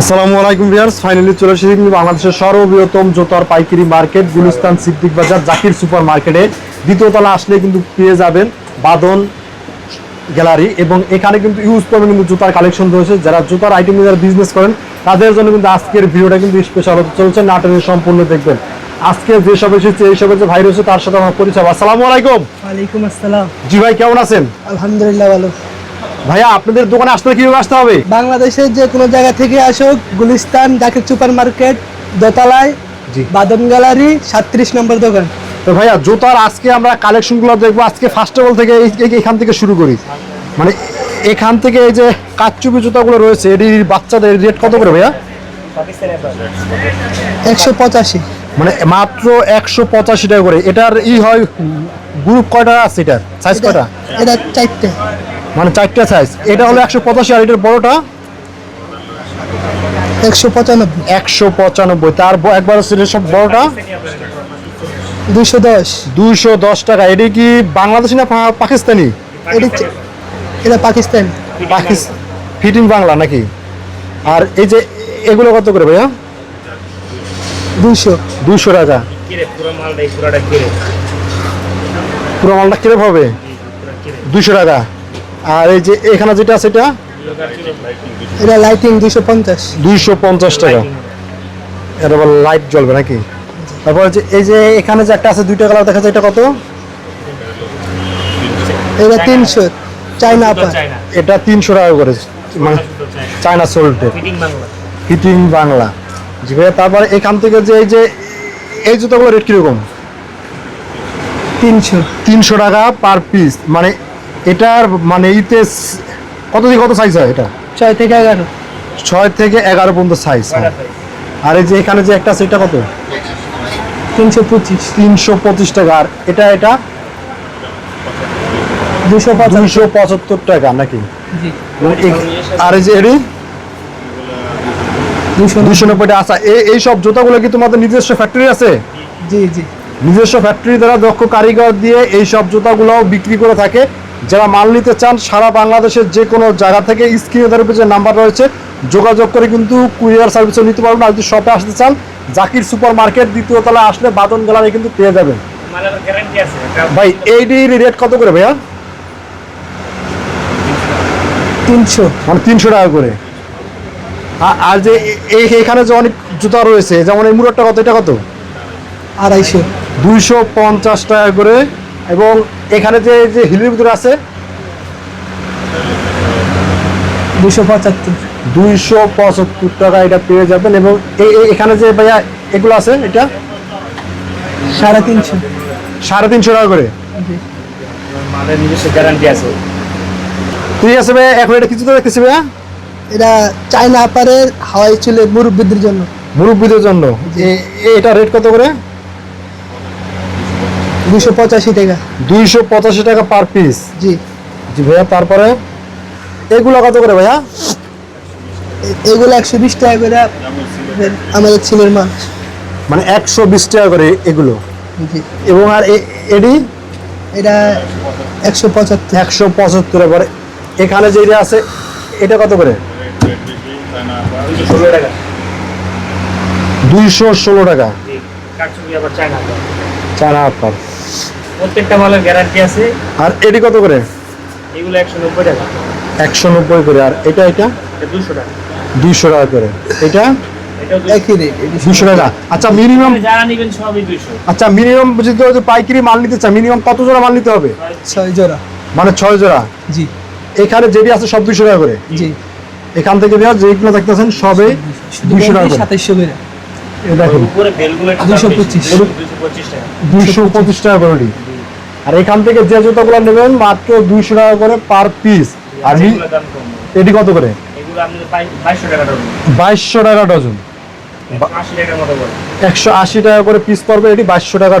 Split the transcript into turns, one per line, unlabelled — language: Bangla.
আসসালামু আলাইকুম ভিউয়ার্স ফাইনালি চলে এসেছি কিন্তু বাংলাদেশের সর্ববৃহত্তম জুতার পাইকারি মার্কেট গুলিস্তান সিদ্দিক বাজার জাকির সুপার মার্কেটে। দ্বিতীয় তলা আসলে কিন্তু পেয়ে যাবেন বাদন গ্যালারি এবং এখানে কিন্তু ইউজ করবেন কিন্তু জুতার কালেকশন রয়েছে। যারা জুতার আইটেম যারা বিজনেস করেন তাদের জন্য কিন্তু আজকের ভিডিওটা কিন্তু স্পেশাল হতে চলছে। নাটনে সম্পূর্ণ দেখবেন। আজকে যেসব এসেছে এইসব যে ভাই রয়েছে তার সাথে আমার পরিচয়। আসসালামু আলাইকুম।
ওয়ালাইকুম আসসালাম।
জি ভাই কেমন আছেন?
আলহামদুলিল্লাহ ভালো।
ভাইয়া আপনাদের দোকানে আসতে কীভাবে আসতে হবে?
বাংলাদেশের যে কোনো জায়গা থেকে আসুক গুলিস্তান জাকির সুপার মার্কেট দোতলায়। বাদন গ্যালারি সাতত্রিশ নম্বর দোকান।
তো ভাইয়া জুতার আজকে আমরা কালেকশনগুলো দেখব। আজকে ফার্স্ট অফ অল থেকে এখান থেকে শুরু করি। মানে এখান থেকে এই যে কাচ্চুপি জুতাগুলো রয়েছে এটির বাচ্চাদের রেট কত করে ভাইয়া?
একশো পঁচাশি।
মানে মাত্র একশো পঁচাশি টাকা করে। এটার ই হয় গ্রুপ কয়টা আছে এটার? সাইজ কয়টা?
এটা চারটে।
মানে চারটা সাইজ এটা হলো একশো পঁচাশি আর এটার বড়টা?
একশো পঁচানব্বই।
একশো পঁচানব্বই। তার একবার হচ্ছে সব বড়টা?
দুশো দশ।
দুইশো দশ টাকা। এটি কি বাংলাদেশি না পাকিস্তানি?
এটি এটা পাকিস্তান।
পাকিস্তান ফিটিং বাংলা নাকি? আর এই যে এগুলো কত করে ভাইয়া?
দুশো
দুশো টাকা।
পুরো কিরে?
মালটা কিরম হবে? দুশো টাকা। আর এই যে এখানে যেটা আছে এটা?
এটা লাইটিং দুশো পঞ্চাশ।
দুইশো পঞ্চাশ টাকা। এটা আবার লাইট জ্বলবে নাকি? তারপর যে এই যে এখানে যে একটা আছে দুইটা কালার দেখা যায় এটা কত?
এটা তিনশো চাইনা আপা
চায়না
এটা তিনশো টাকা করে মানে
চায়না
সোল্টে
বাংলা।
ফিটিং বাংলা। জি ভাইয়া তারপর এখান থেকে যে এই যে এই জুতোগুলো রেট কীরকম?
তিনশো।
তিনশো টাকা পার পিস মানে এটার মানে ইতে কত থেকে কত সাইজ হয় এটা?
ছয় থেকে এগারো।
ছয় থেকে এগারো পর্যন্ত সাইজ আর এই যে এখানে যে একটা সেটা কত?
তিনশো পঁচিশ।
তিনশো পঁচিশ টাকা। আর এটা এটা?
দুশো
দুইশো পঁচাত্তর টাকা নাকি?
জি।
মানে আর এই যে এটি
দুশো
নব্বই। টাকা। আচ্ছা এই এই সব জুতাগুলো কি তোমাদের নিজস্ব ফ্যাক্টরি আছে?
জি জি।
নিজস্ব ফ্যাক্টরি দ্বারা দক্ষ কারিগর দিয়ে এই সব জুতাগুলো বিক্রি করে থাকে। যারা মাল নিতে চান সারা বাংলাদেশের যে কোনো জায়গা থেকে স্ক্রিনে উপর যে নাম্বার রয়েছে। যোগাযোগ করে কিন্তু কুরিয়ার সার্ভিসও নিতে পারবেন। আর যদি শপে আসতে চান জাকির সুপার মার্কেট দ্বিতীয় তলায় আসলে বাদন গ্যালারি কিন্তু পেয়ে যাবেন।
মালের গ্যারান্টি আছে।
ভাই এইটির রেট কত করে ভাইয়া?
তিনশো।
মানে তিনশো টাকা করে। আর যে এই এখানে যে অনেক জুতা রয়েছে যেমন এই মুরটটা কত এটা কত?
আড়াইশো।
দুইশো পঞ্চাশ টাকা করে। এবং এখানে যে যে হিলের ভিতরে আছে?
দুশো পঁচাত্তর।
দুইশো পঁচাত্তর টাকা এটা পেয়ে যাবেন এবং এখানে যে ভাইয়া এগুলো আছে এটা?
সাড়ে তিনশো।
সাড়ে তিনশো টাকা করে?
নিজস্ব গ্যারান্টি আছে।
ঠিক আছে ভাইয়া এখন এটা কিছু তো দেখতেছি ভাইয়া?
এটা চায়না আপারের হাওয়াই চুলে মুরব্বীদের জন্য।
মুরব্বীদের জন্য? এটা রেট কত করে?
দুশো পঁচাশি টাকা।
দুইশো পঁচাশি টাকা পার পিস
জি।
জি ভাইয়া তারপরে? এগুলো কত করে ভাইয়া?
এগুলো একশো বিশ টাকা করে আমাদের ছেলের মাল
মানে একশো বিশ টাকা করে এগুলো।
জি।
এবং আর এ- এডি?
এটা একশো পঁচাত্তর।
একশো পঁচাত্তর করে। এখানে যেটা আছে এটা কত করে?
দুইশো ষোলো টাকা।
দুইশো
চায়না
আপনার
প্রত্যেকটা মালের গ্যারান্টি আছে।
আর এটি কত করে?
এগুলো একশো নব্বই টাকা।
একশো নব্বই করে। আর এটা এটা?
এটা দুশো টাকা।
দুইশো টাকা করে। এটা?
এটাও
দুশো টাকা। আচ্ছা মিনিমাম
যারা নিবেন সবই দুইশো।
আচ্ছা মিনিমাম যদি পাইকারি মাল নিতে মিনিমাম কত জোড়া মাল নিতে হবে?
ছয় জোড়া।
মানে ছয় জোড়া?
জি।
এখানে যেটি আছে সব দুইশো টাকা করে?
জি।
এখান থেকে দেওয়া যেগুলো দেখতেছেন সবে দুইশো টাকা।
সাতাইশশো করে।
দেখুন।
দুশো পঁচিশ।
দুশো পঁচিশ টাকা।
দুইশো পঁচিশ টাকা করে। আর এখান থেকে যে জুতাগুলো নেবেন মাত্র দুইশো টাকা করে পার পিস আর এটি কত করে?
বাইশশো টাকা
ডজন। একশো আশি টাকা করে পিস পড়বে এটি বাইশশো টাকা